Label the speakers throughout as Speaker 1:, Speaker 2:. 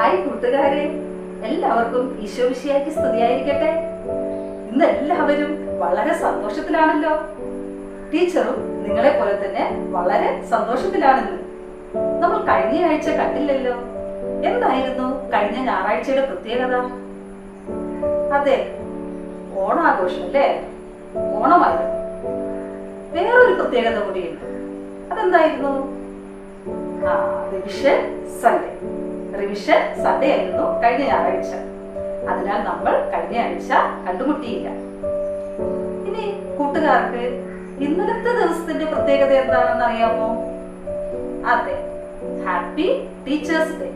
Speaker 1: Hi കൂട്ടുകാരെ. എല്ലാവർക്കും ഈശോ വിഷയാക്കി സ്തുതിയായിരിക്കട്ടെ. ഇന്ന് എല്ലാവരും വളരെ സന്തോഷത്തിലാണല്ലോ. ടീച്ചറും നിങ്ങളെ പോലെ തന്നെ വളരെ സന്തോഷത്തിലാണെന്ന്. നമ്മൾ കഴിഞ്ഞ ആഴ്ച കണ്ടില്ലല്ലോ. എന്തായിരുന്നു കഴിഞ്ഞ ഞായറാഴ്ചയുടെ പ്രത്യേകത? അതെ ഓണാഘോഷം അല്ലേ? ഓണമായിരുന്നു വേറൊരു പ്രത്യേകത കൂടിയുണ്ട്. അതെന്തായിരുന്നു? ആ റിവിഷൻ സൺഡേ റിവിഷൻ സൺഡേ ആയിരുന്നു കഴിഞ്ഞ ഞായറാഴ്ച. അതിനാൽ നമ്മൾ കഴിഞ്ഞ ആഴ്ച കണ്ടുമുട്ടിയില്ല. ഇനി കൂട്ടുകാർക്ക് ഇന്നലത്തെ ദിവസത്തിന്റെ പ്രത്യേകത എന്താണെന്ന് അറിയാമോ? അതെ happy teachers day.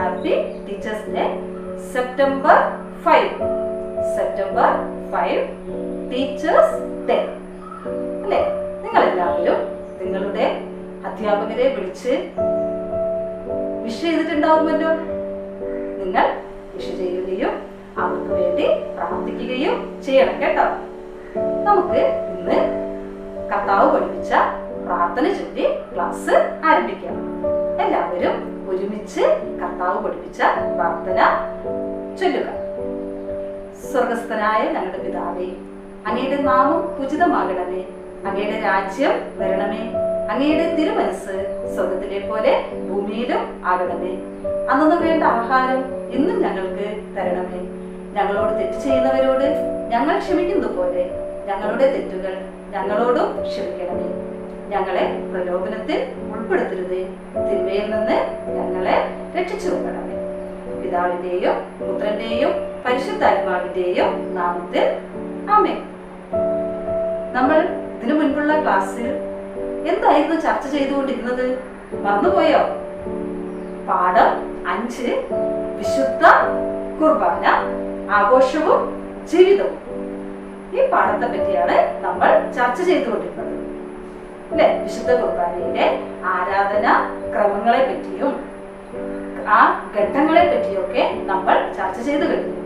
Speaker 1: Happy teachers day September five. September five teachers day. അല്ലേ? നിങ്ങൾ എല്ലാവരും നിങ്ങളുടെ അധ്യാപകരെ വിളിച്ച് വിഷ് ചെയ്തിട്ടുണ്ടാവുമല്ലോ. നിങ്ങൾ വിഷ് ചെയ്യുകയും അവർക്ക് വേണ്ടി പ്രാർത്ഥിക്കുകയും ചെയ്യണം കേട്ടോ. നമുക്ക് ഇന്ന് കർത്താവ് പഠിപ്പിച്ച പ്രാർത്ഥന ചൊല്ലി ക്ലാസ് ആരംഭിക്കാം. എല്ലാവരും ഒരുമിച്ച് കർത്താവ് പഠിപ്പിച്ച പ്രാർത്ഥന ചൊല്ലുക. സ്വർഗസ്ഥനായ ഞങ്ങളുടെ പിതാവേ അങ്ങയുടെ നാമം ഉചിതമാകണമേ. അങ്ങയുടെ രാജ്യം വരണമേ. അങ്ങയുടെ തിരുമനസ് സ്വർഗത്തിലെ പോലെ ഭൂമിയിലും ആകണമേ. അന്നു വേണ്ട ആഹാരം ഇന്നും ഞങ്ങൾക്ക് തരണമേ. ഞങ്ങളോട് തെറ്റ് ചെയ്യുന്നവരോട് ഞങ്ങൾ ക്ഷമിക്കുന്നത് പോലെ ഞങ്ങളുടെ തെറ്റുകൾ ഞങ്ങളോടും ക്ഷമിക്കണമേ. ഞങ്ങളെ പ്രലോഭനത്തിൽ ഉൾപ്പെടുത്തരുതേ. തിന്മയിൽ നിന്ന് ഞങ്ങളെ രക്ഷിച്ചു കൊള്ളണമേ. പിതാവിന്റെയും പുത്രന്റെയും പരിശുദ്ധാത്മാവിന്റെയും നാമത്തിൽ ആമേ നമ്മൾ ഇതിനു മുൻപുള്ള ക്ലാസ്സിൽ എന്തായിരുന്നു ചർച്ച ചെയ്തുകൊണ്ടിരുന്നത്? മറന്നുപോയോ? പാഠം അഞ്ച്. വിശുദ്ധ കുർബാന ആഘോഷവും ജീവിതവും. ഈ പാഠത്തെ പറ്റിയാണ് നമ്മൾ ചർച്ച ചെയ്തുകൊണ്ടിരുന്നത്. അല്ലെ? വിശുദ്ധ കുർബാനയിലെ ആരാധന ക്രമങ്ങളെ പറ്റിയും ആ ഘട്ടങ്ങളെ പറ്റിയൊക്കെ നമ്മൾ ചർച്ച ചെയ്തു കഴിഞ്ഞു.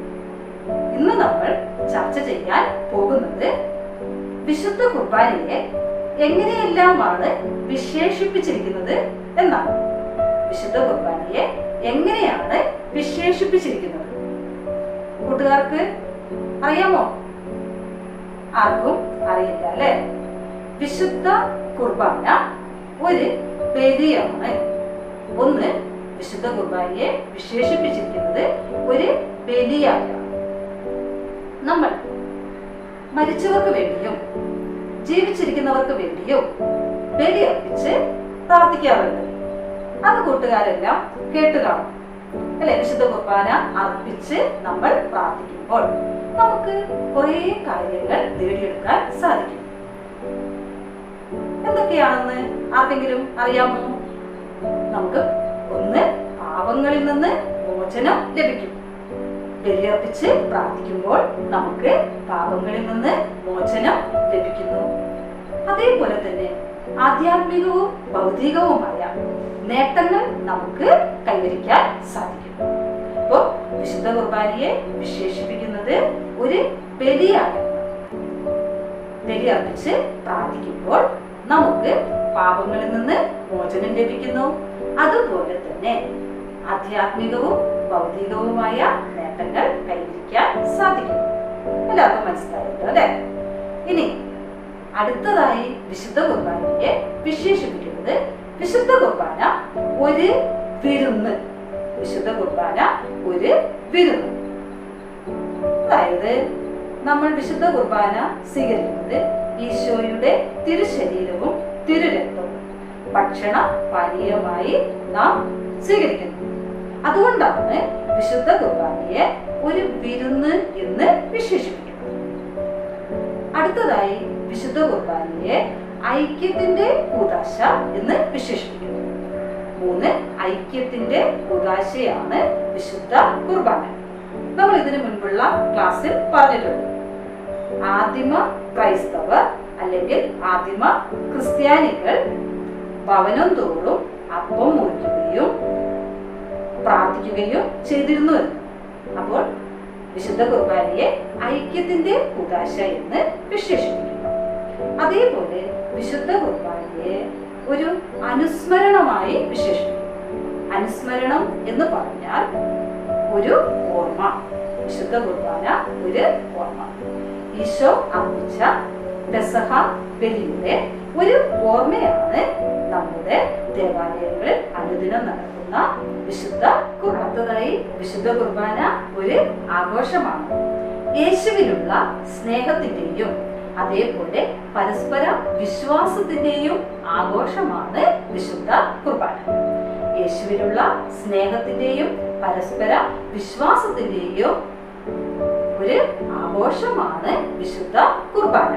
Speaker 1: ഇന്ന് നമ്മൾ ചർച്ച ചെയ്യാൻ പോകുന്നത് വിശുദ്ധ കുർബാനയെ എങ്ങനെയെല്ലാമാണ് വിശേഷിപ്പിച്ചിരിക്കുന്നത് എന്നാണ്. വിശുദ്ധ കുർബാനയെ എങ്ങനെയാണ് വിശേഷിപ്പിച്ചിരിക്കുന്നത്? കൂട്ടുകാർക്ക് അറിയാമോ? ആർക്കും അറിയില്ല അല്ലെ? വിശുദ്ധ കുർബാന ഒരു ബലിയാണ് ഒന്ന് വിശുദ്ധ കുർബാനയെ വിശേഷിപ്പിച്ചിരിക്കുന്നത് ഒരു ബലിയാണ് നമ്മൾ മരിച്ചവർക്ക് വേണ്ടിയും ജീവിച്ചിരിക്കുന്നവർക്ക് വേണ്ടിയോ ബലി അർപ്പിച്ച് പ്രാർത്ഥിക്കാറുണ്ട്. അത് കൂട്ടുകാരെല്ലാം കേട്ടു കാണും. അല്ലെ? വിശുദ്ധ കുർബാന അർപ്പിച്ച് നമ്മൾ പ്രാർത്ഥിക്കുമ്പോൾ നമുക്ക് കുറേ കാര്യങ്ങൾ നേടിയെടുക്കാൻ സാധിക്കും. എന്തൊക്കെയാണെന്ന് ആർക്കെങ്കിലും അറിയാമോ? നമുക്ക് ഒന്ന് പാപങ്ങളിൽ നിന്ന് മോചനം ലഭിക്കും. ബലിയർപ്പിച്ച് പ്രാർത്ഥിക്കുമ്പോൾ നമുക്ക് പാപങ്ങളിൽ നിന്ന് മോചനം ലഭിക്കുന്നു. അതേപോലെ തന്നെ ആധ്യാത്മികവും ഭൗതികവുമായ നേട്ടങ്ങൾ നമുക്ക് കൈവരിക്കാൻ സാധിക്കും അപ്പോൾ വിശുദ്ധ കുർബാനയെ വിശേഷിപ്പിക്കുന്നത് ഒരു ബലിയാണ്. ബലിയർപ്പിച്ച് പ്രാർത്ഥിക്കുമ്പോൾ നമുക്ക് പാപങ്ങളിൽ നിന്ന് മോചനം ലഭിക്കുന്നു. അതുപോലെ തന്നെ ആധ്യാത്മികവും ഭൗതികവുമായ നേട്ടങ്ങൾ കൈവരിക്കാൻ സാധിക്കും. എല്ലാവർക്കും മനസ്സിലായല്ലോ അല്ലെ? ഇനി അടുത്തതായി വിശുദ്ധ കുർബാനയെ വിശേഷിപ്പിക്കുന്നത് വിശുദ്ധ കുർബാന ഒരു വിരുന്ന്. വിശുദ്ധ കുർബാന ഒരു വിരുന്ന്. അതായത് നമ്മൾ വിശുദ്ധ കുർബാന സ്വീകരിക്കുന്നത് ഈശോയുടെ തിരുശരീരവും തിരുരക്തവും ഭക്ഷണ പാനീയമായി നാം സ്വീകരിക്കുന്നു. അതുകൊണ്ടാണ് വിശുദ്ധ കുർബാനയെ ഒരു വിരുന്ന് എന്ന് വിശേഷിപ്പിക്കുന്നു അടുത്തതായി വിശുദ്ധ കുർബാനയെ ഐക്യത്തിന്റെ കൂതാശ എന്ന് വിശേഷിപ്പിക്കുന്നു മൂന്ന് ഐക്യത്തിന്റെ കൂതാശയാണ് വിശുദ്ധ കുർബാന. നമ്മൾ ഇതിനു മുൻപുള്ള ക്ലാസ്സിൽ പറഞ്ഞിട്ടുണ്ട്. ആദിമ ക്രൈസ്തവർ അല്ലെങ്കിൽ ആദിമ ക്രിസ്ത്യാനികൾ ഭവനം തോറും അപ്പം മുറിക്കുകയും പ്രാർത്ഥിക്കുകയും ചെയ്തിരുന്നു അപ്പോൾ വിശുദ്ധ കുർബാനയെ ഐക്യത്തിന്റെ ഉദാശ എന്ന് വിശേഷിപ്പിക്കുന്നു. അതേപോലെ വിശുദ്ധ കുർബാനയെ ഒരു അനുസ്മരണമായി വിശേഷിപ്പിക്കുന്നു. അനുസ്മരണം എന്ന് പറഞ്ഞാൽ ഒരു ഓർമ്മ. വിശുദ്ധ കുർബാന ഒരു ഓർമ്മ. ഈശോ അർപ്പിച്ച പെസഹ ബലിയുടെ ഒരു ഓർമ്മയാണ് നമ്മുടെ ദേവാലയങ്ങളിൽ അനുദിനം നടക്കുന്ന വിശുദ്ധ അടുത്തതായി വിശുദ്ധ കുർബാന ഒരു ആഘോഷമാണ്. യേശുവിലുള്ള സ്നേഹത്തിന്റെയും അതേപോലെ പരസ്പര വിശ്വാസത്തിന്റെയും ആഘോഷമാണ് വിശുദ്ധ കുർബാന. യേശുവിലുള്ള സ്നേഹത്തിന്റെയും പരസ്പര വിശ്വാസത്തിന്റെയും ഒരു ആഘോഷമാണ് വിശുദ്ധ കുർബാന.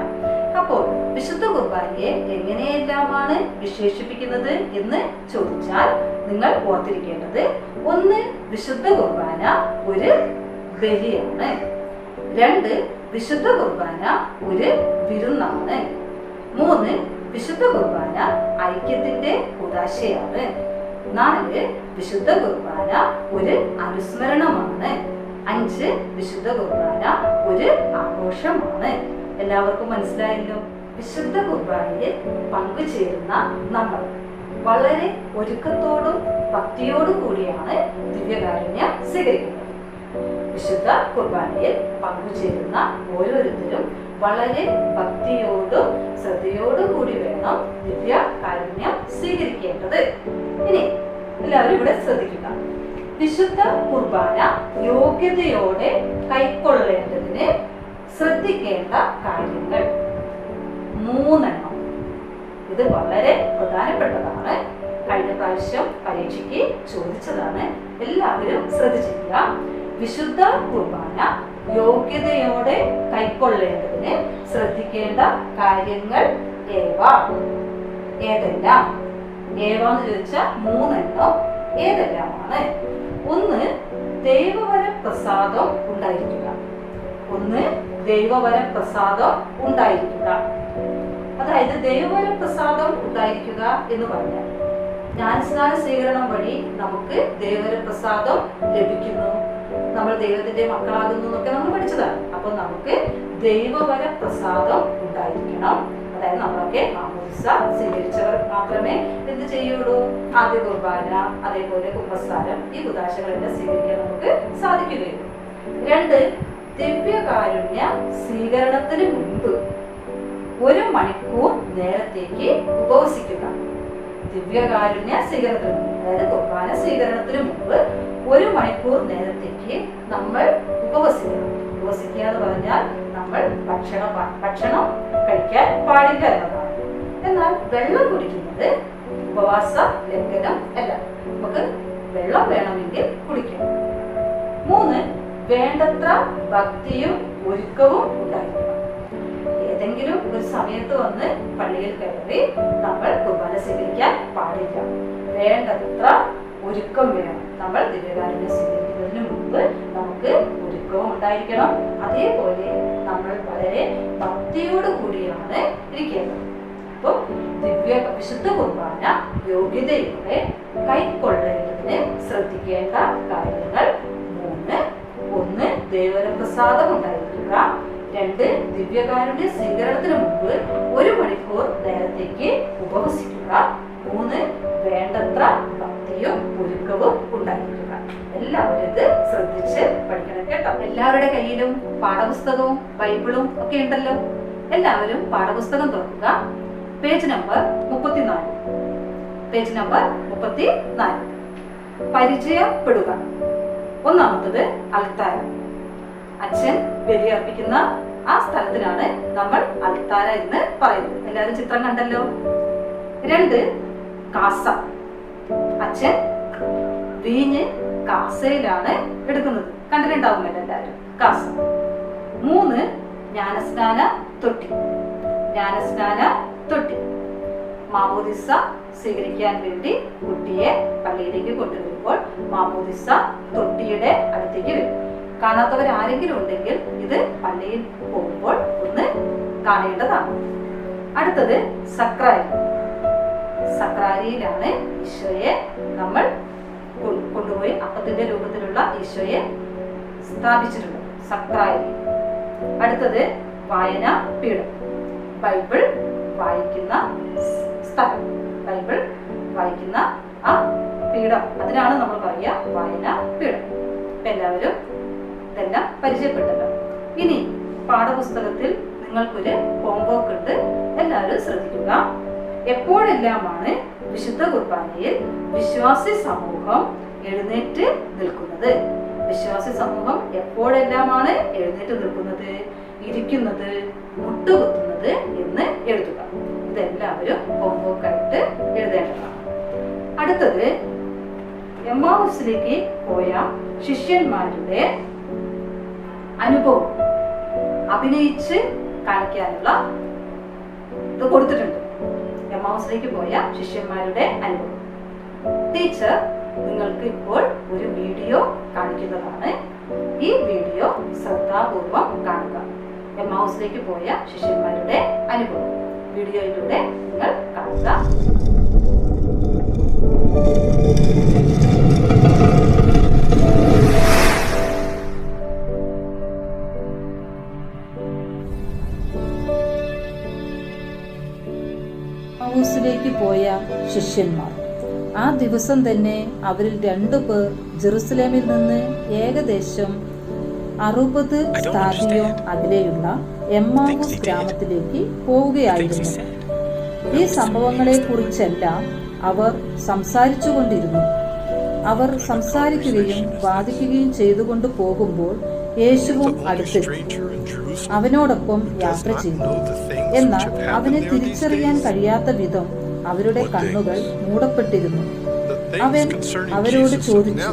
Speaker 1: അപ്പോൾ വിശുദ്ധ കുർബാനയെ എങ്ങനെയെല്ലാമാണ് വിശേഷിപ്പിക്കുന്നത് എന്ന് ചോദിച്ചാൽ നിങ്ങൾ ഓർത്തിരിക്കേണ്ടത് ഒന്ന് വിശുദ്ധ കുർബാന ഒരു ബലിയാണ്. രണ്ട് വിശുദ്ധ കുർബാന ഒരു വിരുന്നാണ്. മൂന്ന് വിശുദ്ധ കുർബാന ഐക്യത്തിന്റെ ഉദാശയാണ്. നാല് വിശുദ്ധ കുർബാന ഒരു അനുസ്മരണമാണ്. അഞ്ച് വിശുദ്ധ കുർബാന ഒരു ആഘോഷമാണ്. എല്ലാവർക്കും മനസ്സിലായല്ലോ? വിശുദ്ധ കുർബാനയിൽ പങ്കുചേരുന്ന നമ്മൾ. വളരെ ഒരുക്കത്തോടും ഭക്തിയോടും കൂടിയാണ് ദിവ്യകാരുണ്യം സ്വീകരിക്കുന്നത്. വിശുദ്ധ കുർബാനയിൽ പങ്കുചേരുന്ന ഓരോരുത്തരും വളരെ ഭക്തിയോടും ശ്രദ്ധയോടും കൂടി വേണം ദിവ്യ കാരുണ്യം സ്വീകരിക്കേണ്ടത്. ഇനി എല്ലാവരും ഇവിടെ ശ്രദ്ധിക്കുക. വിശുദ്ധ കുർബാന യോഗ്യതയോടെ കൈക്കൊള്ളേണ്ടതിന് ശ്രദ്ധിക്കേണ്ട കാര്യങ്ങൾ. മൂന്നെണ്ണം. ഇത് വളരെ പ്രധാനപ്പെട്ടതാണ്. കഴിഞ്ഞ പ്രാവശ്യം പരീക്ഷയ്ക്ക് ചോദിച്ചതാണ്. എല്ലാവരും ശ്രദ്ധിച്ചിരിക്കുക. വിശുദ്ധ കുർബാന യോഗ്യതയോടെ കൈക്കൊള്ളേണ്ടതിന് ശ്രദ്ധിക്കേണ്ട കാര്യങ്ങൾ ഏവ? ഏതെല്ലാം? ഏവ എന്ന് ചോദിച്ചാൽ മൂന്നെണ്ണം ഏതെല്ലാമാണ്? ഒന്ന് ദൈവവര പ്രസാദം ഉണ്ടായിരിക്കുക. ഒന്ന് ദൈവവര പ്രസാദം ഉണ്ടായിരിക്കുക. അതായത് ദൈവവര പ്രസാദം ഉണ്ടായിരിക്കുക എന്ന് പറഞ്ഞാൽ ജ്ഞാനസ്നാന സ്വീകരണം വഴി നമുക്ക് ദൈവവര പ്രസാദം ലഭിക്കുന്നു. നമ്മൾ ദൈവത്തിന്റെ മക്കളാകുന്നു എന്നൊക്കെ നമ്മൾ പഠിച്ചതാണ്. അപ്പൊ നമുക്ക് ദൈവവര പ്രസാദം ഉണ്ടായിരിക്കണം. അതായത് നമ്മളൊക്കെ മാമോദിസ സ്വീകരിച്ചവർ മാത്രമേ എന്ത് ചെയ്യുള്ളൂ? ആദ്യ കുർബാന അതേപോലെ കുമ്പസാരം ഈ ഉദാശകളെല്ലാം സ്വീകരിക്കാൻ നമുക്ക് സാധിക്കുകയുള്ളൂ. രണ്ട് ദിവ്യകാരുണ്യ സ്വീകരണത്തിന് മുൻപ് ഒരു മണിക്കൂർ നേരത്തേക്ക് ഉപവസിക്കുക. ദിവ്യകാരുണ്യ സ്വീകരണത്തിന് അതായത് കുർബാന സ്വീകരണത്തിന് മുമ്പ് ഒരു മണിക്കൂർ നേരത്തേക്ക് നമ്മൾ ഉപവസിക്കണം ഉപവസിക്കുക എന്ന് പറഞ്ഞാൽ നമ്മൾ ഭക്ഷണം ഭക്ഷണം കഴിക്കാൻ പാടില്ല എന്നതാണ്. എന്നാൽ വെള്ളം കുടിക്കുന്നത് ഉപവാസ ലംഘനം അല്ല. നമുക്ക് വെള്ളം വേണമെങ്കിൽ കുടിക്കണം മൂന്ന് വേണ്ടത്ര ഭക്തിയും ഒരുക്കവും ഉണ്ടായിരിക്കണം ഏതെങ്കിലും ഒരു സമയത്ത് വന്ന് പള്ളിയിൽ കയറി നമ്മൾ കുർബാന സ്വീകരിക്കാൻ പാടില്ല. വേണ്ടത്ര ഒരുക്കം വേണം. നമ്മൾ ദിവ്യകാരുണ്യം സ്വീകരിക്കുന്നതിന് മുമ്പ് നമുക്ക് ഒരുക്കവും ഉണ്ടായിരിക്കണം. അതേപോലെ നമ്മൾ വളരെ ഭക്തിയോട് കൂടിയാണ് ഇരിക്കേണ്ടത്. അപ്പോൾ ദിവ്യ വിശുദ്ധ കുർബാന യോഗ്യതയോടെ കൈക്കൊള്ളേണ്ടതിന് ശ്രദ്ധിക്കേണ്ട കാര്യങ്ങൾ മൂന്ന്. ഒന്ന് ദൈവരപ്രസാദം ഉണ്ടായിരിക്കുക രണ്ട് ദിവ്യകാരുടെ സ്വീകരണത്തിന് മുമ്പ് ഒരു മണിക്കൂർ നേരത്തേക്ക് ഉപവസിക്കുക. മൂന്ന് വേണ്ടത്ര ഭക്തിയും ഒരുക്കവും ഉണ്ടായിരിക്കുക. എല്ലാവരും ഇത് ശ്രദ്ധിച്ച് പഠിക്കണം കേട്ടോ. എല്ലാവരുടെ കയ്യിലും പാഠപുസ്തകവും ബൈബിളും ഒക്കെ ഉണ്ടല്ലോ. എല്ലാവരും പാഠപുസ്തകം തുറക്കുക. പേജ് നമ്പർ മുപ്പത്തിനാല്. പേജ് നമ്പർ മുപ്പത്തി നാല് പരിചയപ്പെടുക. ഒന്നാമത്തത് അൽത്താര. അച്ഛൻ ബലിയർപ്പിക്കുന്ന ആ സ്ഥലത്തിനാണ് നമ്മൾ അൽത്താര എന്ന് പറയുന്നത്. എല്ലാവരും ചിത്രം കണ്ടല്ലോ? രണ്ട് കാസ. അച്ഛൻ വീഞ്ഞ് കാസയിലാണ് എടുക്കുന്നത്. കണ്ടിട്ടുണ്ടാവുമല്ലോ എല്ലാവരും? കാസ. മൂന്ന് ജ്ഞാനസ്നാന തൊട്ടി. ജ്ഞാനസ്നാന തൊട്ടി. മാമോദിസ സ്വീകരിക്കാൻ വേണ്ടി കുട്ടിയെ പള്ളിയിലേക്ക് കൊണ്ടുവരുമ്പോൾ മാമോദിസ തൊട്ടിയുടെ അടുത്തേക്ക് വരും. കാണാത്തവർ ആരെങ്കിലും ഉണ്ടെങ്കിൽ ഇത് പള്ളിയിൽ പോകുമ്പോൾ ഒന്ന് കാണേണ്ടതാണ്. അടുത്തത് സക്രാരി. സക്രാരിയിലാണ് ഈശോയെ നമ്മൾ കൊണ്ടുപോയി അപ്പത്തിന്റെ രൂപത്തിലുള്ള ഈശോയെ സ്ഥാപിച്ചിട്ടുള്ളത് സക്രാരി. അടുത്തത് വായന പീഠം. ബൈബിൾ വായിക്കുന്ന സ്ഥലം. ബൈബിൾ വായിക്കുന്ന ആ പീഠ. അതിനാണ് നമ്മൾ പറയുക വായന പീഠം. എല്ലാവരും ഇതെല്ലാം പരിചയപ്പെട്ടല്ലോ ഇനി പാഠപുസ്തകത്തിൽ നിങ്ങൾക്കൊരു ഹോംവർക്ക് ഉണ്ട്. എല്ലാവരും ശ്രദ്ധിക്കുക. എപ്പോഴെല്ലാമാണ് വിശുദ്ധ കുർബാനയിൽ വിശ്വാസി സമൂഹം എഴുന്നേറ്റ് നിൽക്കുന്നത്? വിശ്വാസി സമൂഹം എപ്പോഴെല്ലാമാണ് എഴുന്നേറ്റ് നിൽക്കുന്നത്? ഇരിക്കുന്നത്? മുട്ടുകുത്തുന്നത് എന്ന് എഴുതുക. ഇതെല്ലാവരും ഹോംവർക്ക് ആയിട്ട് എഴുതേണ്ടതാണ്. അടുത്തത് എമ്മാവുസിലേക്ക് പോയ ശിഷ്യന്മാരുടെ അനുഭവം. അഭിനയിച്ച് കാണിക്കാനുള്ള ഇത് കൊടുത്തിട്ടുണ്ട്. എമ്മാവുസിലേക്ക് പോയ ശിഷ്യന്മാരുടെ അനുഭവം. ടീച്ചർ നിങ്ങൾക്ക് ഇപ്പോൾ ഒരു വീഡിയോ കാണിക്കുന്നതാണ്. ഈ വീഡിയോ ശ്രദ്ധാപൂർവം കാണുക. എമ്മാവുസിലേക്ക് പോയ ശിഷ്യന്മാരുടെ അനുഭവം. വീഡിയോയിലൂടെ നിങ്ങൾ കാണുക.
Speaker 2: ശിഷ്യന്മാർ. ആ ദിവസം തന്നെ അവരിൽ രണ്ടു പേർ ജെറുസലേമിൽ നിന്ന് ഏകദേശം അറുപത് സ്ഥാപിയോ അകലെയുള്ള എമ്മാവൂസ് ഗ്രാമത്തിലേക്ക് പോവുകയായിരുന്നു. ഈ സംഭവങ്ങളെ കുറിച്ചെല്ലാം അവർ സംസാരിച്ചുകൊണ്ടിരുന്നു. അവർ സംസാരിക്കുകയും വാദിക്കുകയും ചെയ്തുകൊണ്ട് പോകുമ്പോൾ യേശുവും അടുത്തെത്തി അവനോടൊപ്പം യാത്ര ചെയ്തു. എന്നാൽ അവനെ തിരിച്ചറിയാൻ കഴിയാത്ത വിധം അവരുടെ കണ്ണുകൾ മൂടപ്പെട്ടിരുന്നു. അവൻ അവരോട് ചോദിച്ചു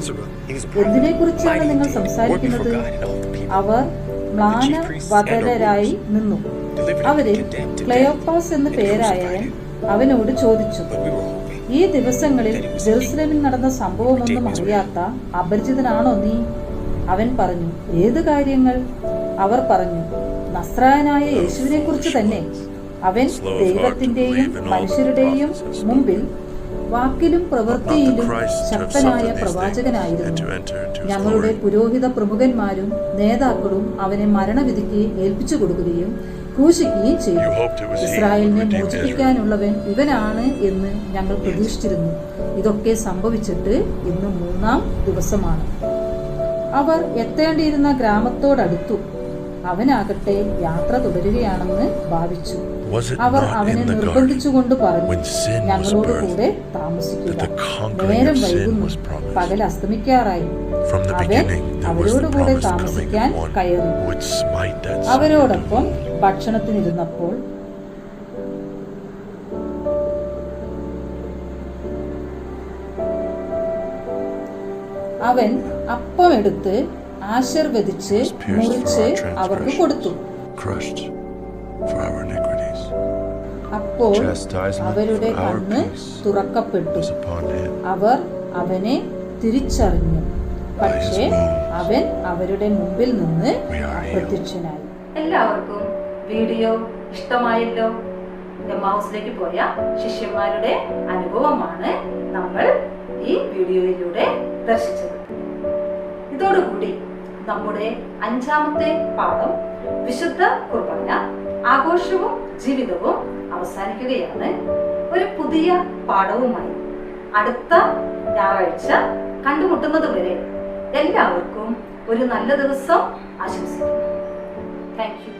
Speaker 2: എന്തിനെ കുറിച്ചാണ് നിങ്ങൾ സംസാരിക്കുന്നത്? അവർ മ്ലാനവതരായി നിന്നു. അവരിൽ ക്ലയോപ്പാസ് എന്ന പേരായ അവനോട് ചോദിച്ചു ഈ ദിവസങ്ങളിൽ ജെറുസലേമിൽ നടന്ന സംഭവമൊന്നും അറിയാത്ത അപരിചിതനാണോ നീ? അവൻ പറഞ്ഞു ഏത് കാര്യങ്ങൾ? അവർ പറഞ്ഞു നസ്രായനായ യേശുവിനെ കുറിച്ച് തന്നെ. അവൻ ദൈവത്തിന്റെയും മനുഷ്യരുടെയും മുമ്പിൽ വാക്കിലും പ്രവൃത്തിയിലും ശക്തനായ പ്രവാചകനായിരുന്നു. ഞങ്ങളുടെ പുരോഹിത പ്രമുഖന്മാരും നേതാക്കളും അവനെ മരണവിധിക്ക് ഏൽപ്പിച്ചു കൊടുക്കുകയും ക്രൂശിക്കുകയും ചെയ്തു. ഇസ്രായേലിനെ മോചിപ്പിക്കാനുള്ളവൻ ഇവനാണ് എന്ന് ഞങ്ങൾ പ്രതീക്ഷിച്ചിരുന്നു. ഇതൊക്കെ സംഭവിച്ചിട്ട് ഇന്ന് മൂന്നാം ദിവസമാണ്. അവർ എത്തേണ്ടിയിരുന്ന ഗ്രാമത്തോടടുത്തു. അവനാകട്ടെ യാത്ര തുടരുകയാണെന്ന് ഭാവിച്ചു. അവർ അവനെ നിർബന്ധിച്ചുകൊണ്ട് പറഞ്ഞു ഞങ്ങളോട് കൂടെ താമസിക്കുക. നേരം വൈകുന്നു പകൽ അസ്തമിക്കാറായി. അവൻ അവരോടുകൂടെ താമസിക്കാൻ കയറി. അവരോടൊപ്പം ഭക്ഷണത്തിനിരുന്നപ്പോൾ അവൻ അപ്പം എടുത്ത് ആശീർവദിച്ച് മുറിച്ച് അവർക്ക് കൊടുത്തു. അപ്പോൾ അവരുടെ കണ്ണ് തുറക്കപ്പെട്ടു. അവർ അവനെ തിരിച്ചറിഞ്ഞു. പക്ഷേ അവൻ അവരുടെ മുമ്പിൽ നിന്ന് അപ്രത്യക്ഷനായി
Speaker 1: എല്ലാവർക്കും വീഡിയോ ഇഷ്ടമായല്ലോ? ഹൗസിലേക്ക് പോയ ശിഷ്യന്മാരുടെ അനുഭവമാണ് നമ്മൾ ഈ വീഡിയോയിലൂടെ ദർശിച്ചത്. ഇതോടുകൂടി നമ്മുടെ അഞ്ചാമത്തെ പാഠം വിശുദ്ധ കുർബാന ആഘോഷവും ജീവിതവും അവസാനിക്കുകയാണ്. ഒരു പുതിയ പാഠവുമായി അടുത്ത ഞായറാഴ്ച കണ്ടുമുട്ടുന്നത് വരെ എല്ലാവർക്കും ഒരു നല്ല ദിവസം ആശംസിക്കുന്നു. Thank you